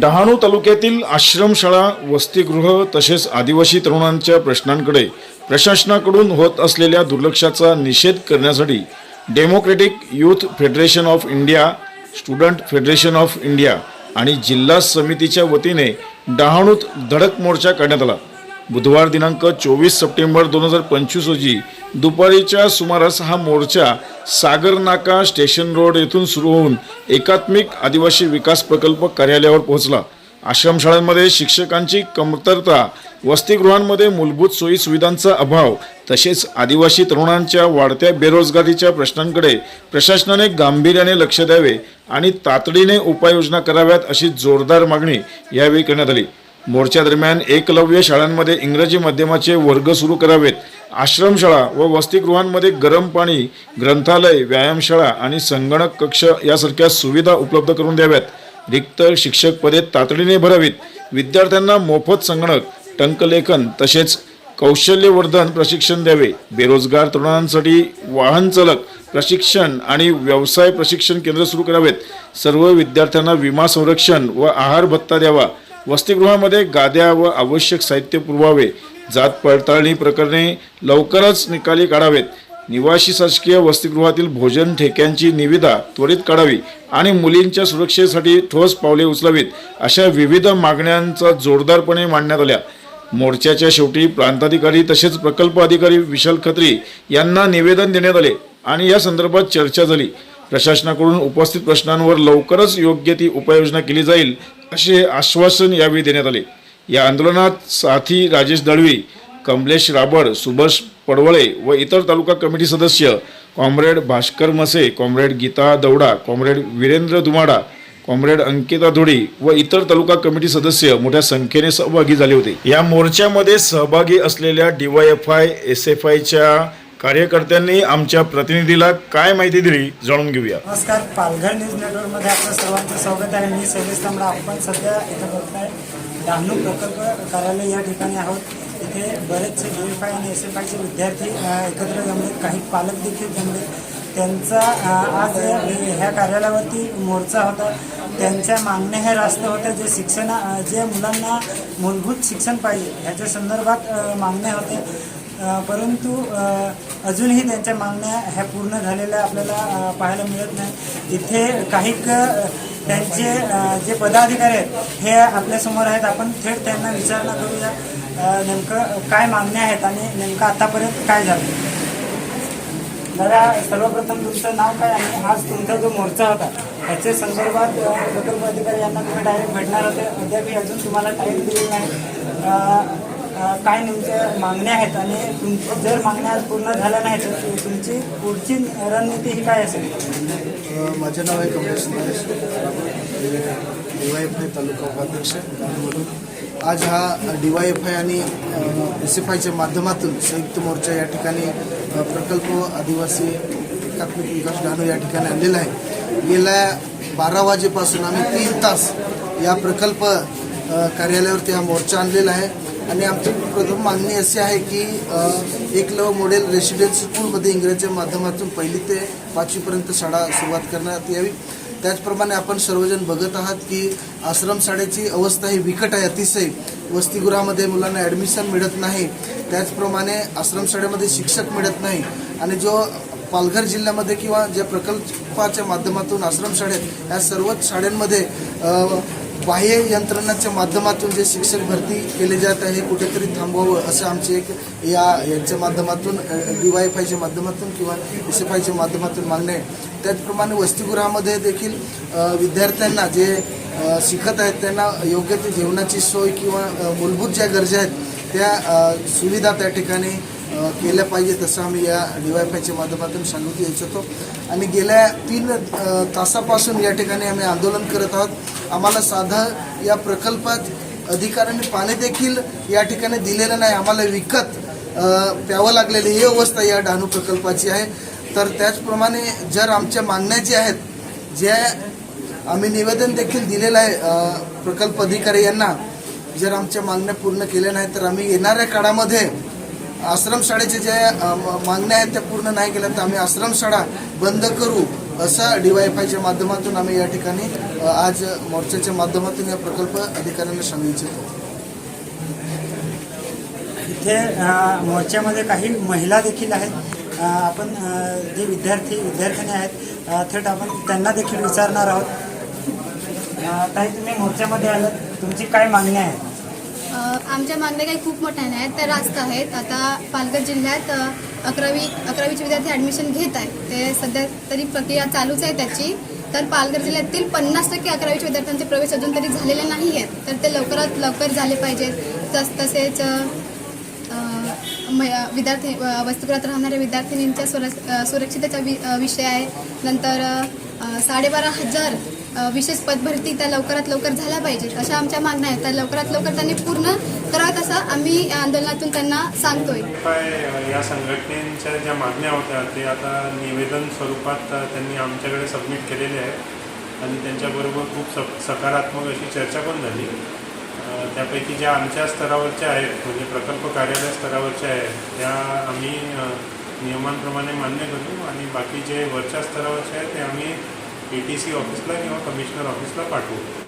डहाणू तालुक्यातील आश्रमशाळा वसतिगृह तसेच आदिवासी तरुणांच्या प्रश्नांकडे प्रशासनाकडून होत असलेल्या दुर्लक्षाचा निषेध करण्यासाठी Democratic Youth Federation of India Student Federation of India आणि जिल्हा समितीच्या वतीने डहाणूत धडक मोर्चा काढण्यात आला. बुधवार दिनांक चोवीस सप्टेंबर दोन हजार पंचवीस रोजी दुपारीच्या सुमारास हा मोर्चा सागरनाका स्टेशन रोड येथून सुरू होऊन एकात्मिक आदिवासी विकास प्रकल्प कार्यालयावर पोहोचला. आश्रमशाळांमध्ये शिक्षकांची कमतरता वसतिगृहांमध्ये मूलभूत सोयी सुविधांचा अभाव तसेच आदिवासी तरुणांच्या वाढत्या बेरोजगारीच्या प्रश्नांकडे प्रशासनाने गांभीर्याने लक्ष द्यावे आणि तातडीने उपाययोजना कराव्यात अशी जोरदार मागणी यावेळी करण्यात आली. मोर्चादरम्यान एकलव्य शाळांमध्ये इंग्रजी माध्यमाचे वर्ग सुरू करावेत. आश्रमशाळा व वसतिगृहांमध्ये गरम पाणी ग्रंथालय व्यायामशाळा आणि संगणक कक्ष यासारख्या सुविधा उपलब्ध करून द्याव्यात. रिक्त शिक्षक पदे तातडीने भरावीत. विद्यार्थ्यांना मोफत संगणक टंकलेखन तसेच कौशल्यवर्धन प्रशिक्षण द्यावे. बेरोजगार तरुणांसाठी वाहन चालक प्रशिक्षण आणि व्यवसाय प्रशिक्षण केंद्र सुरू करावेत. सर्व विद्यार्थ्यांना विमा संरक्षण व आहार भत्ता द्यावा. वसतिगृहामध्ये गाद्या व आवश्यक साहित्य पुरवावे. जात पडताळणी प्रकरणे लवकरच निकाली काढावेत. निवासी शासकीय वसतिगृहातील भोजन ठेक्यांची निविदा त्वरित काढावी आणि मुलींच्या सुरक्षेसाठी ठोस पावले उचलावीत अशा विविध मागण्यांचा जोरदारपणे मांडण्यात आल्या. मोर्चाच्या शेवटी प्रांताधिकारी तसेच प्रकल्प अधिकारी विशाल खत्री यांना निवेदन देण्यात आले आणि या संदर्भात चर्चा झाली. प्रशासनाकडून उपस्थित प्रश्नांवर लवकरच योग्य ती उपाययोजना केली जाईल असे आश्वासन यावेळी देण्यात आले. या आंदोलनात साथी राजेश दळवी कमलेश राबड सुभाष पडवळे व इतर तालुका कमिटी सदस्य comrade Bhaskar Mase comrade Geeta Dauda comrade Virendra Dumada comrade Ankita Dhudi व इतर तालुका कमिटी सदस्य मोठ्या संख्येने सहभागी झाले होते. या मोर्चामध्ये सहभागी असलेल्या डीवायएफआय एस एफ आयच्या कार्यकर्त्यांनी आमच्या प्रतिनिधीला काय माहिती दिली जाणून घेऊया. नमस्कार पालघर न्यूज नेटवर्कमध्ये आपलं सर्वांचं स्वागत आहे. मी शैलेश तांबडा. आपण सध्या इथं बघताय डहाणू प्रकल्प कार्यालय या ठिकाणी आहोत. इथे बरेचसे डी एफ आय आणि एस एफ आयचे विद्यार्थी एकत्र जमले काही पालक देखील जमले त्यांचा आज ह्या कार्यालयावरती मोर्चा होता. त्यांच्या मागण्या ह्या रास्त होत्या. जे शिक्षणा जे मुलांना मूलभूत शिक्षण पाहिजे ह्याच्या संदर्भात मागण्या होत्या. परंतु अजूनही त्यांच्या मागण्या ह्या पूर्ण झालेल्या आपल्याला पाहायला मिळत नाही. इथे काही त्यांचे जे पदाधिकारी आहेत हे आपल्यासमोर आहेत. आपण थेट त्यांना विचारणा करूया. नेमकं काय मागण्या आहेत आणि नेमकं आतापर्यंत काय झालं? दादा सर्वप्रथम तुमचं नाव काय आणि आज तुमचा जो मोर्चा होता त्याच्या संदर्भात प्रकल्प अधिकारी यांना तुम्ही डायरेक्ट भेटणार होते. अद्यापही अजून तुम्हाला टाईम दिलेला नाही. काय नेमक्या मागण्या आहेत आणि तुमची जर मागण्या पूर्ण झाल्या नाही तर तुमची पुढची रणनीती ही काय असेल? माझं माझे नाव आहे Kamlesh Naresh D Y F I taluka उपाध्यक्ष आज हा डी वाय एफ आय आणि एस एफ आयच्या माध्यमातून संयुक्त मोर्चा या ठिकाणी प्रकल्प आदिवासी एकात्मिक विकास डहाणू या ठिकाणी आणलेला आहे. गेल्या बारा वाजेपासून आम्ही तीन तास या प्रकल्प कार्यालयावरती हा मोर्चा आणलेला आहे. आणि आमची प्रथम मागणी अशी आहे की एकलव मॉडेल रेसिडेन्सी स्कूलमध्ये इंग्रजीच्या माध्यमातून पहिली ते पाचवीपर्यंत शाळा सुरुवात करण्यात यावी. त्याचप्रमाणे आपण सर्वजण बघत आहात की आश्रमशाळेची अवस्था ही बिकट आहे अतिशय. वसतिगृहामध्ये मुलांना ॲडमिशन मिळत नाही. त्याचप्रमाणे आश्रमशाळेमध्ये शिक्षक मिळत नाही. आणि जो पालघर जिल्ह्यामध्ये किंवा ज्या प्रकल्पाच्या माध्यमातून आश्रमशाळेत या सर्वच शाळांमध्ये बाह्य यंत्रणाच्या माध्यमातून जे शिक्षक भरती केले जात आहे हे कुठेतरी थांबवावं असं आमची एक या यांच्या माध्यमातून डी वाय एफ माध्यमातून किंवा एस एफ आयच्या माध्यमातून मागणं आहे. त्याचप्रमाणे वसतिगृहामध्ये देखील विद्यार्थ्यांना जे शिकत आहेत त्यांना योग्य ते जेवणाची सोय किंवा मूलभूत ज्या गरजा आहेत त्या सुविधा त्या ठिकाणी केल्या पाहिजे तसं आम्ही या डी वाय फायच्या माध्यमातून सांगू इच्छितो. आणि गेल्या तीन तासापासून या ठिकाणी आम्ही आंदोलन करत आहोत. आम्हाला साधं या प्रकल्पात अधिकाऱ्यांनी पाणी देखील या ठिकाणी दिलेलं नाही. आम्हाला विकत प्यावं लागलेली ही अवस्था या डहाणू प्रकल्पाची आहे. तर त्याचप्रमाणे जर आमच्या मागण्या ज्या आहेत ज्या आम्ही निवेदन देखील दिलेलं आहे प्रकल्प अधिकारी यांना जर आमच्या मागण्या पूर्ण केल्या नाही तर आम्ही येणाऱ्या काळामध्ये आश्रमशाळेचे जे म- मागण्या आहेत त्या पूर्ण नाही केल्या तर आम्ही आश्रमशाळा बंद करू असं डी वाय फायच्या माध्यमातून आम्ही या ठिकाणी आज मोर्चाच्या माध्यमातून या प्रकल्प अधिकाऱ्यांना सांगू इच्छितो. इथे मोर्चामध्ये काही महिला देखील आहेत. आपण जे विद्यार्थी विद्यार्थिनी आहेत थेट आपण त्यांना देखील विचारणार आहोत. काही तुम्ही मोर्चामध्ये आलात. तुमची काय मागणी आहे? आमच्या मागण्या काही खूप मोठ्या नाही आहेत त्या रास्त आहेत. आता पालघर जिल्ह्यात अकरावी अकरावीचे विद्यार्थी ॲडमिशन घेत आहेत. ते सध्या तरी प्रक्रिया चालूच आहे त्याची. तर पालघर जिल्ह्यातील पन्नास टक्के अकरावीच्या विद्यार्थ्यांचे प्रवेश अजून तरी झालेले नाही आहेत तर ते लवकरात लवकर झाले पाहिजेत. तस तसेच मै- विद्यार्थी वस्तुगृहात राहणाऱ्या विद्यार्थिनींच्या सुर सुरक्षितेचा वि विषय आहे. नंतर साडेबारा हजार विशेष पदभरती त्या लवकरात लवकर झाल्या पाहिजेत. अशा आमच्या मागण्या आहेत. त्या लवकरात लवकर त्यांनी पूर्ण कराव्यात असं आम्ही आंदोलनातून त्यांना सांगतोय. काय या संघटनेच्या ज्या मागण्या होत्या ते आता निवेदन स्वरूपात त्यांनी आमच्याकडे सबमिट केलेले आहेत. आणि त्यांच्याबरोबर खूप सकारात्मक अशी चर्चा पण झाली. त्यापैकी ज्या आमच्या स्तरावरच्या आहेत म्हणजे प्रकल्प कार्यालय स्तरावरच्या आहेत त्या आम्ही नियमांप्रमाणे मान्य करू. आणि बाकी जे वरच्या स्तरावरचे आहेत ते आम्ही ए टी सी ऑफिसला किंवा कमिशनर ऑफिसला पाठवू.